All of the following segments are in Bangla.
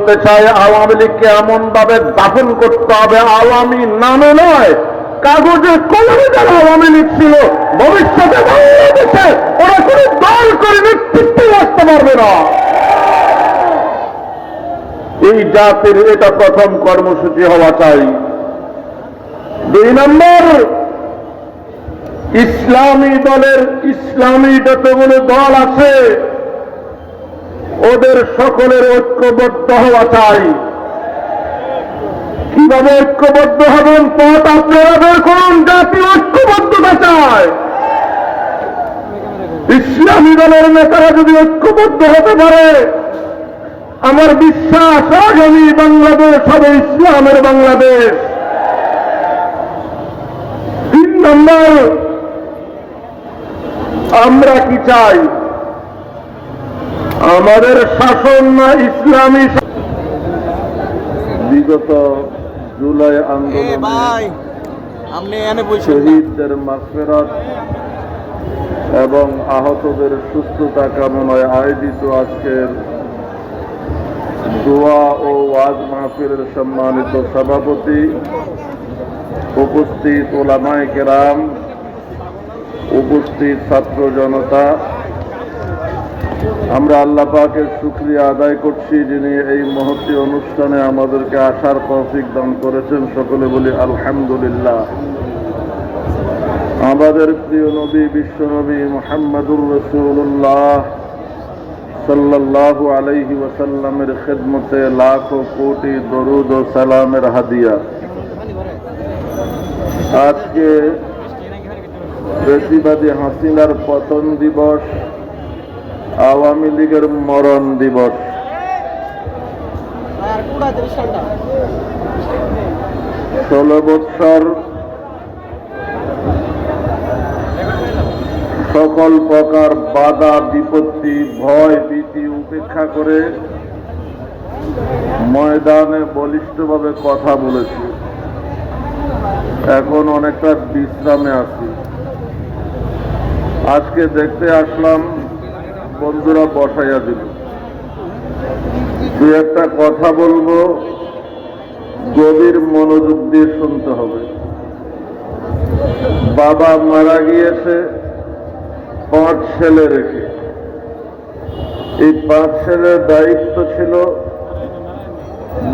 বলতে চাই আওয়ামী লীগকে এমন ভাবে দাফন করতে হবে, আওয়ামী নামে নয়, কাগজে কলমে যারা আওয়ামী লীগ ছিল, ভবিষ্যতে বাংলাদেশে ওরা কোনো দল করে নেতৃত্বে আসতে পারবে না। এই জাতির এটা প্রথম কর্মসূচি হওয়া চাই। দুই নম্বর, ইসলামী দলের ইসলামী যতগুলো দল আছে ওদের সকলের ঐক্যবদ্ধ হওয়া চাই। কীভাবে ঐক্যবদ্ধ হবেন পথ আপনারা বের করুন জাতি ঐক্যবদ্ধতা চায় ইসলামী দলের নেতারা যদি ঐক্যবদ্ধ হতে পারে, আমার বিশ্বাস, আগামী বাংলাদেশ হবে ইসলামের বাংলাদেশ। তিন নম্বর, আমরা কি চাই? আমাদের শাসন না ইসলামী বিগত জুলাই আন্দোলনে শহীদদের মাগফিরাত এবং আহতদের সুস্থতা কামনায় আয়োজিত আজকের দোয়া ও ওয়াজ মাহফিলের সম্মানিত সভাপতি উপস্থিত ওলামায় কেরাম উপস্থিত ছাত্র জনতা আমরা আল্লাহ পাকের শুক্রিয়া আদায় করছি যিনি এই মহতী অনুষ্ঠানে আমাদেরকে আসার তৌফিক দান করেছেন। সকলে বলি আলহামদুলিল্লাহ। আমাদের প্রিয় নবী, বিশ্ব নবী মোহাম্মদুর রসুল্লাহ সাল্লাল্লাহু আলাইহি ওয়াসাল্লামের খেদমতে লাখো কোটি দরুদ ও সালামের হাদিয়া। আজকে বেশিবাদী হাসিনার পতন দিবস আওয়ামী লীগের মরণ দিবস। ষোলো বৎসর সকল প্রকার বাধা বিপত্তি ভয় ভীতি উপেক্ষা করে ময়দানে বলিষ্ঠভাবে কথা বলেছি। এখন অনেকটা বিশ্রামে আছি। আজকে দেখতে আসলাম বন্ধুরা বসাইয়া দিল দু একটা কথা বলব, গভীর মনোযোগ দিয়ে শুনতে হবে। বাবা মারা গিয়েছে, পাঁচ ছেলে রেখে। এই পাঁচ ছেলের দায়িত্ব ছিল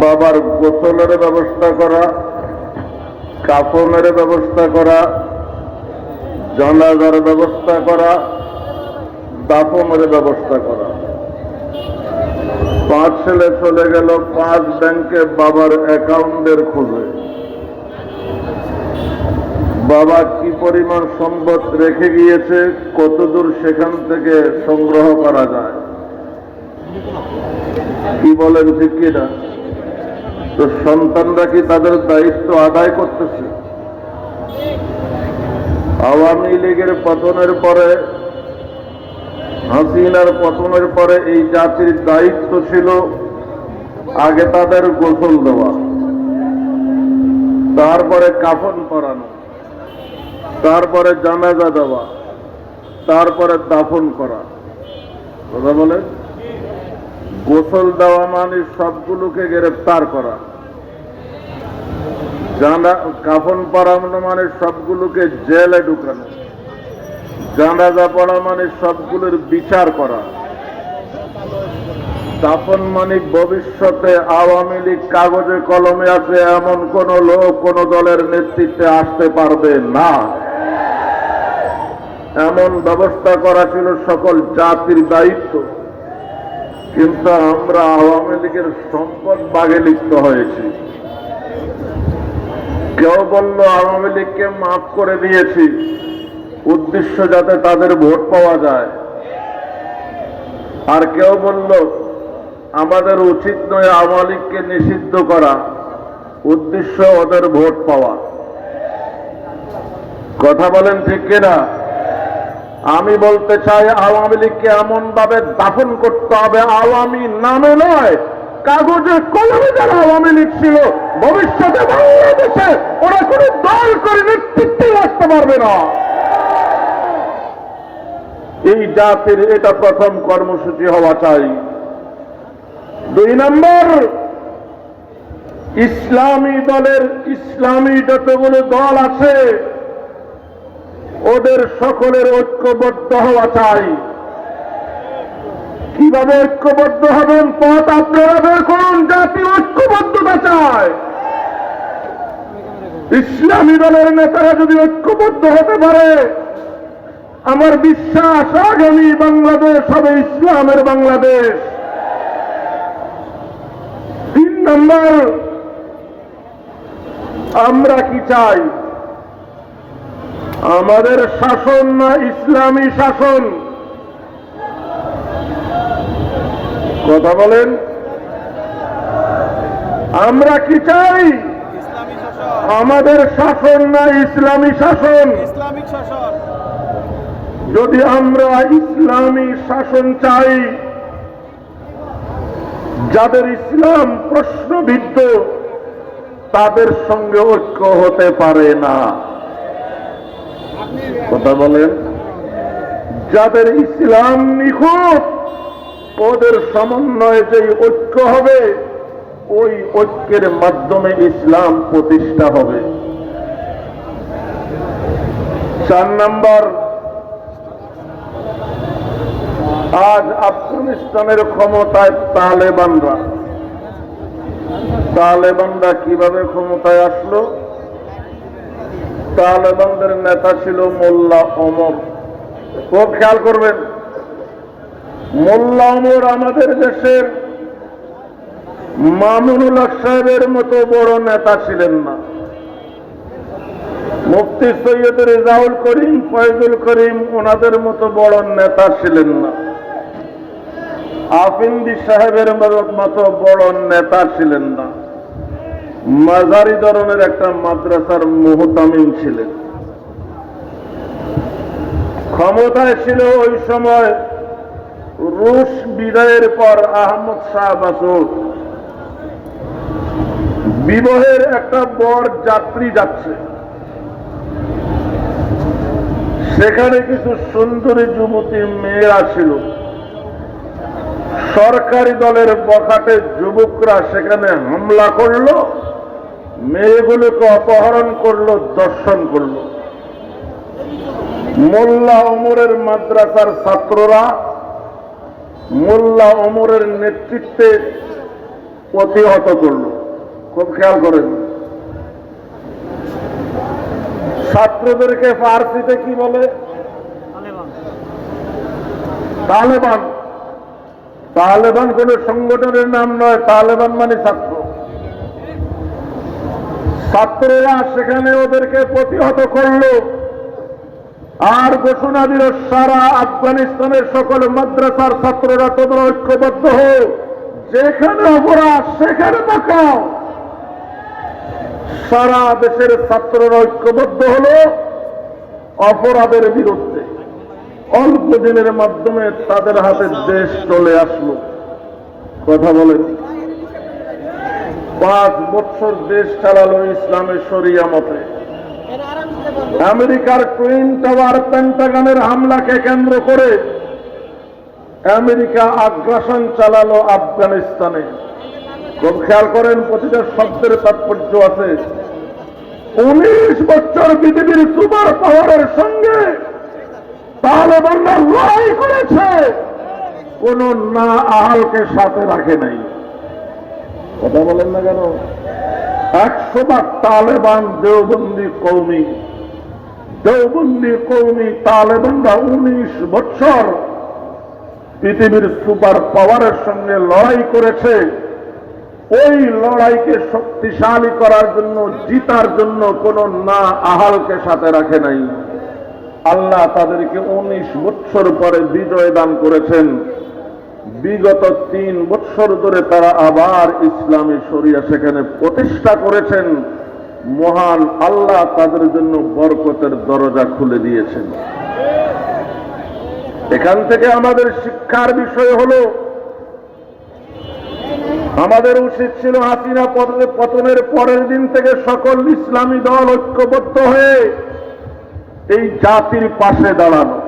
বাবার গোসলের ব্যবস্থা করা, কাফনের ব্যবস্থা করা, জানাজার ব্যবস্থা করা দাফনের ব্যবস্থা করা। পাঁচ ছেলে চলে গেল, পাঁচ ব্যাংকে বাবার অ্যাকাউন্টের খোঁজে। বাবা কি পরিমাণ সম্পদ রেখে গিয়েছে, কতদূর সেখান থেকে সংগ্রহ করা যায়? কি বলেন কিনা? তো সন্তানরা কি তাদের দায়িত্ব আদায় করতেছে? আওয়ামী লীগের পতনের পরে হাসিনার পতনের পরে এই জাতির দায়িত্ব ছিল আগে তাদের গোসল দেওয়া, তারপরে কাফন করানো তারপরে জানাজা দেওয়া, তারপরে দাফন করা। কথা বলে গোসল দেওয়া মানে সবগুলোকে গ্রেফতার করা। জানা কাফন পরানো মানে সবগুলোকে জেলে ঢুকানো। জানাজা পড়া মানে সবগুলোর বিচার করা। দাফন মানে ভবিষ্যতে আওয়ামী লীগ কাগজে কলমে আছে, এমন কোন লোক কোন দলের নেতৃত্বে আসতে পারবে না। এমন ব্যবস্থা করা ছিল সকল জাতির দায়িত্ব। কিন্তু আমরা আওয়ামী লীগের সম্পদ বাগে লিপ্ত হয়েছি। কেউ বলল, আওয়ামী লীগকে মাফ করে দিয়েছি। উদ্দেশ্য যাতে তাদের ভোট পাওয়া যায়। আর কেউ বলল, আমাদের উচিত নয় আওয়ামী নিষিদ্ধ করা, উদ্দেশ্য ওদের ভোট পাওয়া। কথা বলেন ঠিক কিনা? আমি বলতে চাই, আওয়ামী লীগকে এমন ভাবে দাফন করতে হবে, আওয়ামী নামে নয়, কাগজে কলমে যারা আওয়ামী লীগ ছিল, ভবিষ্যতে বাংলাদেশে ওরা কোনো দল করে নেতৃত্বে আসতে পারবে না। এই জাতির এটা প্রথম কর্মসূচি হওয়া চাই। দুই নম্বর, ইসলামী দলের ইসলামী যতগুলো দল আছে, ওদের সকলের ঐক্যবদ্ধ হওয়া চাই। কীভাবে ঐক্যবদ্ধ হবেন পথ আপনারা বের করুন জাতি ঐক্যবদ্ধতা চায়। ইসলামী দলের নেতারা যদি ঐক্যবদ্ধ হতে পারে আমার বিশ্বাস আগামী বাংলাদেশ হবে ইসলামের বাংলাদেশ। তিন নম্বর আমরা কি চাই? আমাদের শাসন না ইসলামী শাসন? কথা বলেন। আমরা কি চাই? আমাদের শাসন না ইসলামী শাসন? ইসলামিক শাসন। যদি আমরা ইসলামী শাসন চাই, যাদের ইসলাম প্রশ্নবিদ্ধ, তাদের সঙ্গে ঐক্য হতে পারে না। কথা বলেন? যাদের ইসলাম নিখুঁত, ওদের সমন্বয়ে যে ঐক্য হবে, ওই ঐক্যের মাধ্যমে ইসলাম প্রতিষ্ঠা হবে। চার নম্বর আজ আফগানিস্তানের ক্ষমতায় তালেবানরা। তালেবানরা কীভাবে ক্ষমতায় আসলো? তালেবানদের নেতা ছিল মোল্লা অমর খুব খেয়াল করবেন, মোল্লা অমর আমাদের দেশের মামুনুল সাহেবের মতো বড় নেতা ছিলেন না। মুফতি সৈয়দ রেজাউল করিম, ফয়জুল করিম ওনাদের মতো বড় নেতা ছিলেন না। আফিন্দি সাহেবের মতো বড় নেতা ছিলেন না। মাঝারি ধরনের একটা মাদ্রাসার মুহতামিম ছিলেন। ক্ষমতায় ছিল ওই সময় রুশ বিদায়ের পর আহমদ শাহ মাসুদ বিবাহের একটা বর যাত্রী যাচ্ছে। সেখানে কিছু সুন্দরী যুবতী মেয়েরা ছিল। সরকারি দলের বখাটে যুবকরা সেখানে হামলা করল, মেয়েগুলোকে অপহরণ করল দর্শন করল। মোল্লা ওমরের মাদ্রাসার ছাত্ররা মোল্লা ওমরের নেতৃত্বে প্রতিহত করল। খুব খেয়াল করেন। ছাত্রদেরকে ফার্সিতে কি বলে? তালেবান। তালেবান কোন সংগঠনের নাম নয়, তালেবান মানে ছাত্র। ছাত্ররা সেখানে ওদেরকে প্রতিহত করল। আর ঘোষণা দিল, সারা আফগানিস্তানের সকল মাদ্রাসার ছাত্ররা তোমরা ঐক্যবদ্ধ হো যেখানে অপরাধ, সেখানে পাকাও। সারা দেশের ছাত্ররা ঐক্যবদ্ধ হলো, অপরাধের বিরুদ্ধে। অল্প দিনের মাধ্যমে তাদের হাতে দেশ চলে আসলো। কথা বলেন। পাঁচ বছর দেশ চালালো ইসলামের শরিয়া মতে। আমেরিকার টুইন টাওয়ার পেন্টাগনের হামলাকে কেন্দ্র করে আমেরিকা আগ্রাসন চালালো আফগানিস্তানে। খুব খেয়াল করেন, প্রতিটা শব্দের তাৎপর্য আছে। উনিশ বছর পৃথিবীর সুপার পাওয়ারের সঙ্গে তালেবানরা লড়াই করেছে। কোন না আহালকে সাথে রাখে নাই। কথা বলেন না কেন? একশো বার তালেবান দেওবন্দি কৌমি দেওবন্দি কৌমি তালেবানরা উনিশ বছর পৃথিবীর সুপার পাওয়ারের সঙ্গে লড়াই করেছে। ওই লড়াইকে শক্তিশালী করার জন্য জিতার জন্য কোন না আহালকে সাথে রাখে নাই। আল্লাহ তাদেরকে উনিশ বৎসর পরে বিজয় দান করেছেন। বিগত তিন বৎসর ধরে তারা আবার ইসলামী শরিয়া সেখানে প্রতিষ্ঠা করেছেন। মহান আল্লাহ তাদের জন্য বরকতের দরজা খুলে দিয়েছেন। এখান থেকে আমাদের শিক্ষার বিষয় হলো, আমাদের উচিত ছিল হাসিনা পতনে- পতনের পরের দিন থেকে সকল ইসলামী দল ঐক্যবদ্ধ হয়ে এই জাতির পাশে দাঁড়ানো।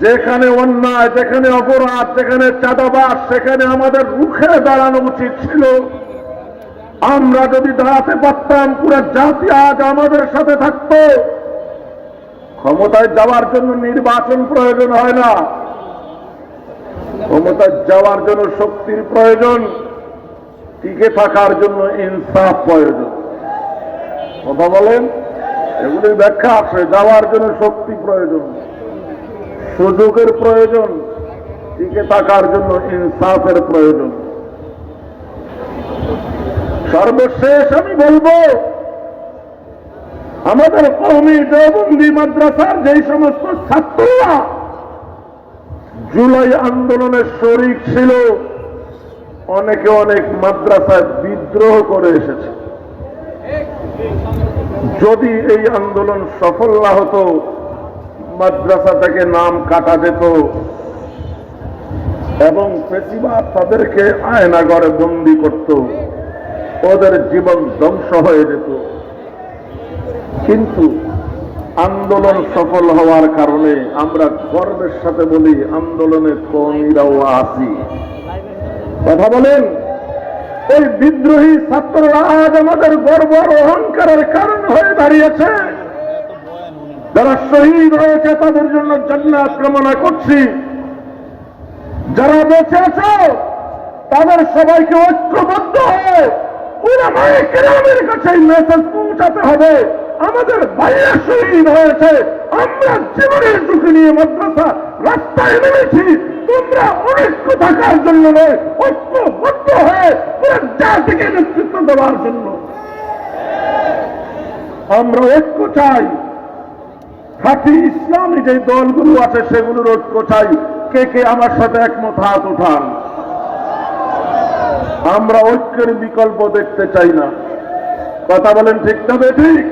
যেখানে অন্যায়, যেখানে অপরাধ, যেখানে চাঁদাবাস সেখানে আমাদের রুখে দাঁড়ানো উচিত ছিল। আমরা যদি দাঁড়াতে পারতাম, পুরো জাতি আজ আমাদের সাথে থাকতো। ক্ষমতায় যাওয়ার জন্য নির্বাচন প্রয়োজন হয় না। ক্ষমতায় যাওয়ার জন্য শক্তির প্রয়োজন, টিকে থাকার জন্য ইনসাফ প্রয়োজন। কথা বলেন? এগুলির ব্যাখ্যা আছে যাওয়ার জন্য শক্তি প্রয়োজন, সুযোগের প্রয়োজন, টিকে থাকার জন্য ইনসাফের প্রয়োজন। সর্বশেষ আমি বলব, আমাদের কৌমি দেওবন্দি মাদ্রাসার যেই সমস্ত ছাত্ররা জুলাই আন্দোলনের শরিক ছিল, অনেকে অনেক মাদ্রাসায় বিদ্রোহ করে এসেছে। যদি এই আন্দোলন সফল না হতো, মাদ্রাসা থেকে নাম কাটা যেত এবং ফেসিবাদ তাদেরকে আয়নাগরে বন্দি করত, ওদের জীবন ধ্বংস হয়ে যেত। কিন্তু আন্দোলন সফল হওয়ার কারণে আমরা গর্বের সাথে বলি, আন্দোলনে কর্মীরাও আছি। কথা বলেন? ওই বিদ্রোহী ছাত্ররা আজ আমাদের গর্ব অহংকারের কারণ হয়ে দাঁড়িয়েছে। যারা শহীদ হয়েছে, তাদের জন্য জান্নাত কামনা করছি। যারা বেঁচে আছে, তাদের সবাইকে ঐক্যবদ্ধ হয়ে উলামায়ে কেরামের কাছে মেসেজ পৌঁছাতে হবে। আমাদের বাইরে শহীদ হয়েছে, আমরা জীবনের ঝুঁকি নিয়ে মাদ্রাসা রাস্তায় নেমেছি। তোমরা অনৈক্য থাকার জন্য নয়, ঐক্যবদ্ধ হয়ে পুরো জাতিকে নেতৃত্ব দেওয়ার জন্য। আমরা ঐক্য চাই। খাঁটি ইসলামী যে দলগুলো আছে, সেগুলোর ঐক্য চাই। কে কে আমার সাথে একমত হাত উঠান আমরা ঐক্যের বিকল্প দেখতে চাই না। কথা বলেন ঠিক তবে ঠিক?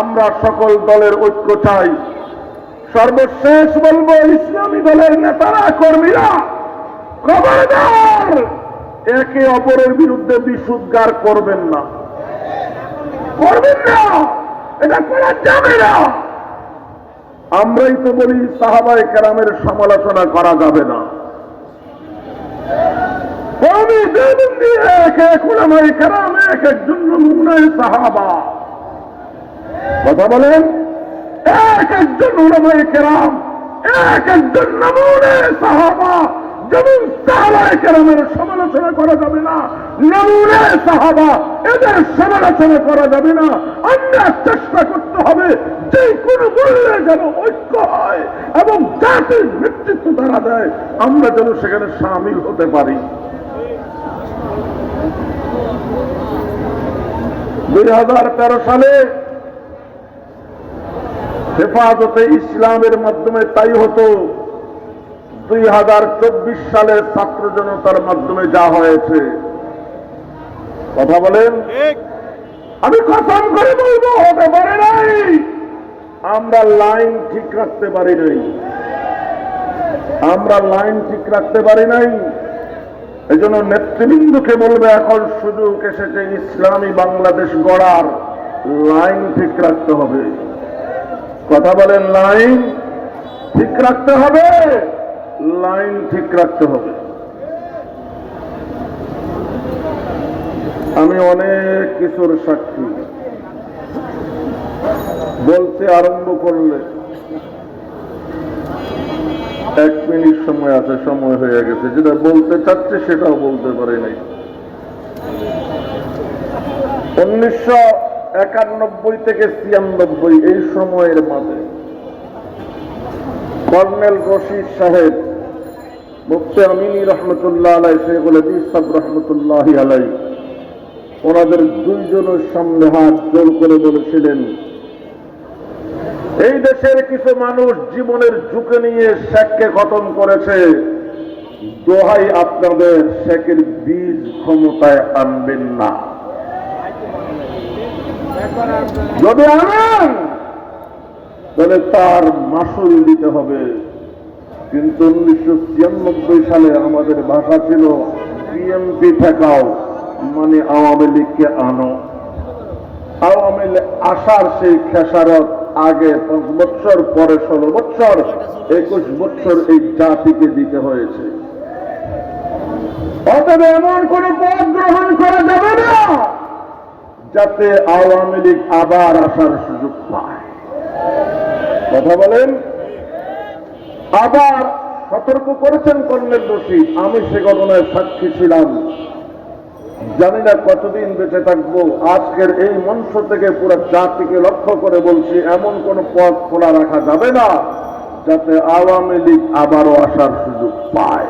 আমরা সকল দলের ঐক্য চাই। সর্বশেষ বলব, ইসলামী দলের নেতারা, কর্মীরা, খবরদার! একে অপরের বিরুদ্ধে বিশুদ্ধার করবেন না। করবেন না! এটা করা যাবে না! আমরাই তো বলি, সাহাবায় কেরামের সমালোচনা করা যাবে না। এক এক একজন নমুনায় সাহাবা। কথা বলেন? এক একজন কেরাম, এক একজন নমুনে সাহাবা। যেমন সাহাবায়ে সমালোচনা করা যাবে না। নমুনে সাহাবা, এদের সমালোচনা করা যাবে না। আমরা চেষ্টা করতে হবে যে কোনো মূল্যে যেন ঐক্য হয় এবং জাতির নেতৃত্ব তারা দেয়। আমরা যেন সেখানে সামিল হতে পারি। দুই হাজার তেরো সালে হেফাজতে ইসলামের মাধ্যমে তাই হতো। দুই হাজার চব্বিশ সালে ছাত্র জনতার মাধ্যমে যা হয়েছে। কথা বলেন? আমি কসম করে বলব হতে পারে নাই। আমরা লাইন ঠিক রাখতে পারি নাই। আমরা লাইন ঠিক রাখতে পারি নাই। এই জন্য নেতৃবৃন্দকে বলবে এখন সুযোগ এসেছে ইসলামী বাংলাদেশ গড়ার। লাইন ঠিক রাখতে হবে। কথা বলেন লাইন ঠিক রাখতে হবে। লাইন ঠিক রাখতে হবে। আমি অনেক কিছুর সাক্ষী। বলতে আরম্ভ করলে এক মিনিট সময় আছে, সময় হয়ে গেছে। যেটা বলতে চাচ্ছে সেটাও বলতে পারে নাই। উনিশশো একানব্বই থেকে ছিয়ানব্বই এই সময়ের মাঝে কর্নেল রশিদ সাহেব মুফতি আমিনী রহমতুল্লাহ আলাই, শেখুল রহমতুল্লাহ আলাই, ওনাদের দুইজনের সামনে হাত জোর করে বলেছিলেন, এই দেশের কিছু মানুষ জীবনের ঝুঁকে নিয়ে শেখকে খতম করেছে, দোহাই আপনাদের শেখের বীজ ক্ষমতায় আনবেন না। যদি আনেন, তাহলে তার মাসুল দিতে হবে। কিন্তু উনিশশো ছিয়ানব্বই সালে আমাদের ভাষা ছিল বিএমপি ঠেকাও মানে আওয়ামী লীগকে আনো। আওয়ামী লীগ আসার সেই খেসারত আগে পাঁচ বছর পরে ষোলো বছর একুশ বছর এই জাতিকে দিতে হয়েছে। অতএব এমন কোন পথ গ্রহণ করা যাবে না, যাতে আওয়ামী লীগ আবার আসার সুযোগ পায়। কথা বলেন? আবার সতর্ক করেছেন কর্নেল রশিদ আমি সে ঘটনায় সাক্ষী ছিলাম। জানি না কতদিন বেঁচে থাকব। আজকের এই মঞ্চ থেকে পুরো জাতিকে লক্ষ্য করে বলছি, এমন কোন পথ খোলা রাখা যাবে না, যাতে আওয়ামী লীগ আবারও আসার সুযোগ পায়।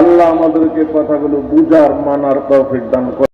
আল্লাহ আমাদেরকে কথাগুলো বুঝার, মানার তৌফিক দান করে